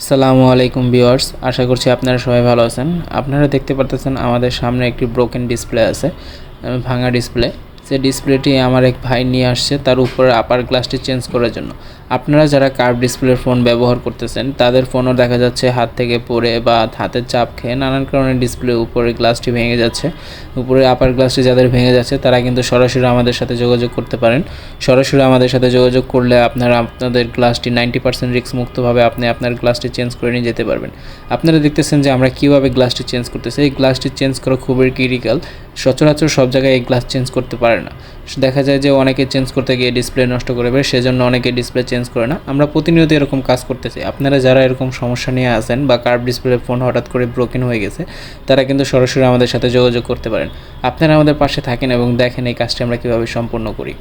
আসসালামু আলাইকুম ভিওয়ার্স আশা করছি আপনারা সবাই ভালো আছেন। আপনারা দেখতে পারতেছেন আমাদের সামনে একটি ব্রোকেন ডিসপ্লে আছে ভাঙা ডিসপ্লে সেই ডিসপ্লেটি আমার এক ভাই নিয়ে আসছে, তার উপরে আপার গ্লাসটি চেঞ্জ করার জন্য। আপনারা যারা কার্ভ ডিসপ্লের ফোন ব্যবহার করতেছেন, তাদের ফোনও দেখা যাচ্ছে হাত থেকে পড়ে বা হাতের চাপ খেয়ে নানান কারণে ডিসপ্লে উপরে গ্লাসটি ভেঙে যাচ্ছে। উপরে আপার গ্লাসটি যাদের ভেঙে যাচ্ছে, তারা কিন্তু সরাসরি আমাদের সাথে যোগাযোগ করতে পারেন। সরাসরি আমাদের সাথে যোগাযোগ করলে আপনারা আপনাদের গ্লাসটি নাইনটি পার্সেন্ট রিস্ক মুক্তভাবে আপনি আপনার গ্লাসটি চেঞ্জ করে নিয়ে যেতে পারবেন। আপনারা দেখতেছেন যে আমরা কীভাবে গ্লাসটি চেঞ্জ করতেছি। এই গ্লাসটি চেঞ্জ করা খুবই ক্রিটিক্যাল সচরাচর সব জায়গায় এই গ্লাস চেঞ্জ করতে পারে না। দেখা যায় যে অনেকে চেঞ্জ করতে গিয়ে ডিসপ্লে নষ্ট করে ফেলে, সেজন্য অনেকে ডিসপ্লে চেঞ্জ করে না। আমরা প্রতিনিয়ত এরকম কাজ করতেছি আপনারা যারা এরকম সমস্যা নিয়ে আসেন বা কার্ভ ডিসপ্লে ফোন হঠাৎ করে ব্রোকেন হয়ে গেছে, তারা কিন্তু সরাসরি আমাদের সাথে যোগাযোগ করতে পারেন। আপনারা আমাদের পাশে থাকেন এবং দেখেন এই কাজটি আমরা কীভাবে সম্পন্ন করি।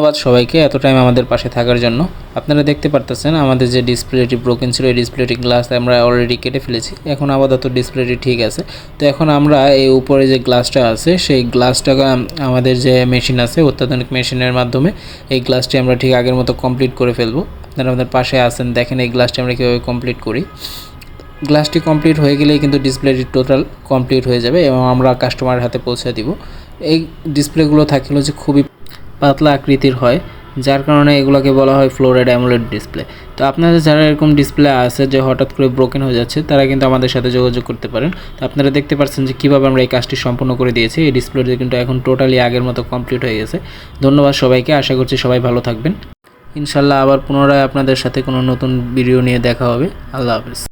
ধন্যবাদ সবাইকে এত টাইম আমাদের পাশে থাকার জন্য। আপনারা দেখতে পারতেছেন আমাদের যে ডিসপ্লেটি ব্রোকেন ছিল, এই ডিসপ্লেটি গ্লাস আমরা অলরেডি কেটে ফেলেছি। এখন আপাতত ডিসপ্লেটি ঠিক আছে। তো এখন আমরা এই উপরে যে গ্লাসটা আছে, সেই গ্লাসটা আমাদের যে মেশিন আছে, অত্যাধুনিক মেশিনের মাধ্যমে এই গ্লাসটি আমরা ঠিক আগের মতো কমপ্লিট করে ফেলব। আপনারা আমাদের পাশে আছেন, দেখেন এই গ্লাসটি আমরা কীভাবে কমপ্লিট করি। গ্লাসটি কমপ্লিট হয়ে গেলেই কিন্তু ডিসপ্লেটি টোটাল কমপ্লিট হয়ে যাবে এবং আমরা কাস্টমারের হাতে পৌঁছে দিব। এই ডিসপ্লেগুলো থাকে হলো যে খুবই পাতলা আকৃতির হয়, যার কারণে এগুলোকে বলা হয় ফ্লোরাইড অ্যামোলেড ডিসপ্লে। তো আপনাদের যারা এরকম ডিসপ্লে আছে যে হঠাৎ করে ব্রোকেন হয়ে যাচ্ছে, তারা কিন্তু আমাদের সাথে যোগাযোগ করতে পারেন। তো আপনারা দেখতে পাচ্ছেন যে কীভাবে আমরা এই কাজটি সম্পূর্ণ করে দিয়েছি। এই ডিসপ্লেটি কিন্তু এখন টোটালি আগের মতো কমপ্লিট হয়ে গেছে। ধন্যবাদ সবাইকে, আশা করছি সবাই ভালো থাকবেন। ইনশাল্লাহ আবার পুনরায় আপনাদের সাথে কোনো নতুন ভিডিও নিয়ে দেখা হবে। আল্লাহ হাফেজ।